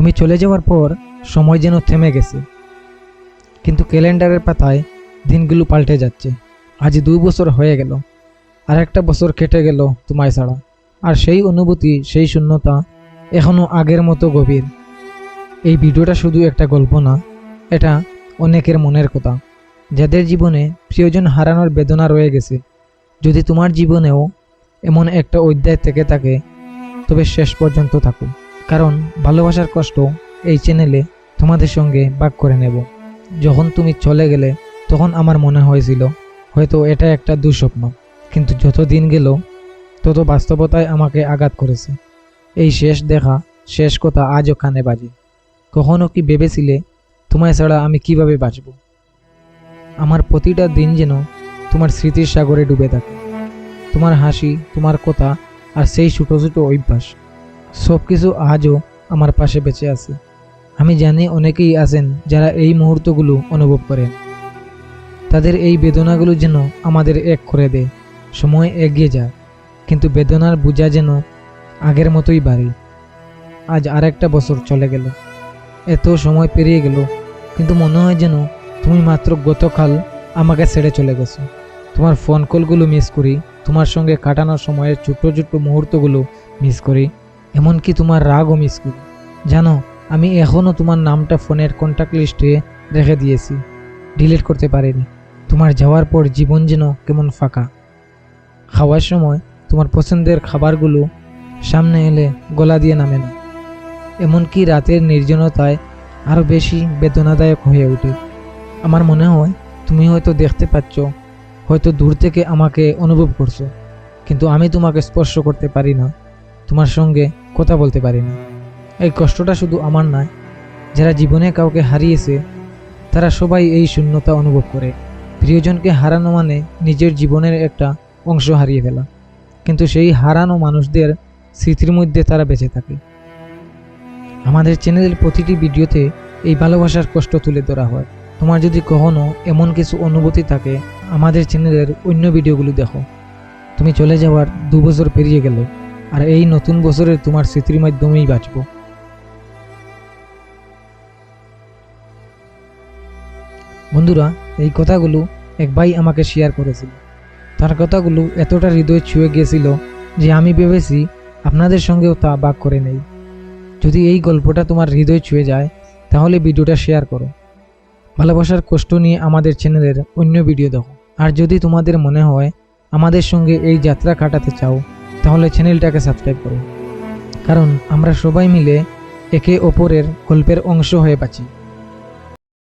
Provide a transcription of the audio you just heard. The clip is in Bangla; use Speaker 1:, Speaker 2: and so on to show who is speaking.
Speaker 1: তুমি চলে যাওয়ার পর সময় যেন থেমে গেছে। কিন্তু ক্যালেন্ডারের পাতায় দিনগুলো পাল্টে যাচ্ছে। আজ দুই বছর হয়ে গেল, আর একটা বছর কেটে গেল তোমায় ছাড়া। আর সেই অনুভূতি, সেই শূন্যতা এখনও আগের মতো গভীর। এই ভিডিওটা শুধু একটা গল্প না, এটা অনেকের মনের কথা। যাদের জীবনে প্রিয়জন হারানোর বেদনা রয়ে গেছে, যদি তোমার জীবনেও এমন একটা অধ্যায় থেকে থাকে, তবে শেষ পর্যন্ত থাকো। কারণ ভালোবাসার কষ্ট এই চ্যানেলে তোমাদের সঙ্গে ভাগ করে নেব। যখন তুমি চলে গেলে, তখন আমার মনে হয়েছিল, হয়তো এটা একটা দুঃস্বপ্ন। কিন্তু যত দিন গেল, তত বাস্তবতায় আমাকে আঘাত করেছে। এই শেষ দেখা, শেষ কথা আজও কানে বাজে। কখনো কি ভেবেছিলে, তোমায় ছাড়া আমি কীভাবে বাঁচব? আমার প্রতিটা দিন যেন তোমার স্মৃতির সাগরে ডুবে থাকে। তোমার হাসি, তোমার কথা আর সেই ছোটো ছোটো অভ্যাস। সব কিছু আজও আমার পাশে বেঁচে আছে। আমি জানি অনেকেই আছেন যারা এই মুহূর্তগুলো অনুভব করেন তাদের এই বেদনাগুলো যেন আমাদের এক করে দেয়। সময় এগিয়ে যায় কিন্তু বেদনার বোঝা যেন আগের মতোই বাড়ে। আজ আরেকটা বছর চলে গেল। এত সময় পেরিয়ে গেল, কিন্তু মনে হয় যেন তুমি মাত্র গতকাল আমাকে ছেড়ে চলে গেছো। তোমার ফোন কলগুলো মিস করি, তোমার সঙ্গে কাটানোর সময়ের ছোট্ট ছোট্ট মুহূর্তগুলো মিস করি। এমনকি তোমার রাগও মিস করি। জানো, আমি এখনও তোমার নামটা ফোনের কন্ট্যাক্ট লিস্টে রেখে দিয়েছি। ডিলিট করতে পারিনি। তোমার যাওয়ার পর জীবন যেন কেমন ফাঁকা। খাওয়ার সময় তোমার পছন্দের খাবারগুলো সামনে এলে গলা দিয়ে নামে না। এমনকি রাতের নির্জনতায় আরও বেশি বেদনাদায়ক হয়ে ওঠে। আমার মনে হয়, তুমি হয়তো দেখতে পাচ্ছ, হয়তো দূর থেকে আমাকে অনুভব করছ। কিন্তু আমি তোমাকে স্পর্শ করতে পারি না। তোমার সঙ্গে কথা বলতে পারি না এই কষ্টটা শুধু আমার নয়, যারা জীবনে কাউকে হারিয়েছে, তারা সবাই এই শূন্যতা অনুভব করে। প্রিয়জনকে হারানো মানে নিজের জীবনের একটা অংশ হারিয়ে ফেলা। কিন্তু সেই হারানো মানুষদের স্মৃতির মধ্যে তারা বেঁচে থাকে। আমাদের চ্যানেলের প্রতিটি ভিডিওতে এই ভালোবাসার কষ্ট তুলে ধরা হয়। তোমার যদি কখনো এমন কিছু অনুভূতি থাকে, আমাদের চ্যানেলের অন্য ভিডিওগুলো দেখো। তুমি চলে যাওয়ার দু বছর পেরিয়ে গেল। আর এই নতুন বছরের তোমার স্মৃতির মাধ্যমেই বাঁচব। বন্ধুরা, এই কথাগুলো এক ভাই আমাকে শেয়ার করেছিল। তার কথাগুলো এতটা হৃদয় ছুঁয়ে গিয়েছিল যে আমি ভেবেছি আপনাদের সঙ্গেও তা বাক করে নেই। যদি এই গল্পটা তোমার হৃদয় ছুঁয়ে যায়, তাহলে ভিডিওটা শেয়ার করো। ভালোবাসার কষ্ট নিয়ে আমাদের চ্যানেলের অন্য ভিডিও দেখো। আর যদি তোমাদের মনে হয় আমাদের সঙ্গে এই যাত্রা কাটাতে চাও তাহলে চ্যানেলটাকে সাবস্ক্রাইব করো। কারণ আমরা সবাই মিলে একে অপরের গল্পের অংশ হয়ে বাঁচি।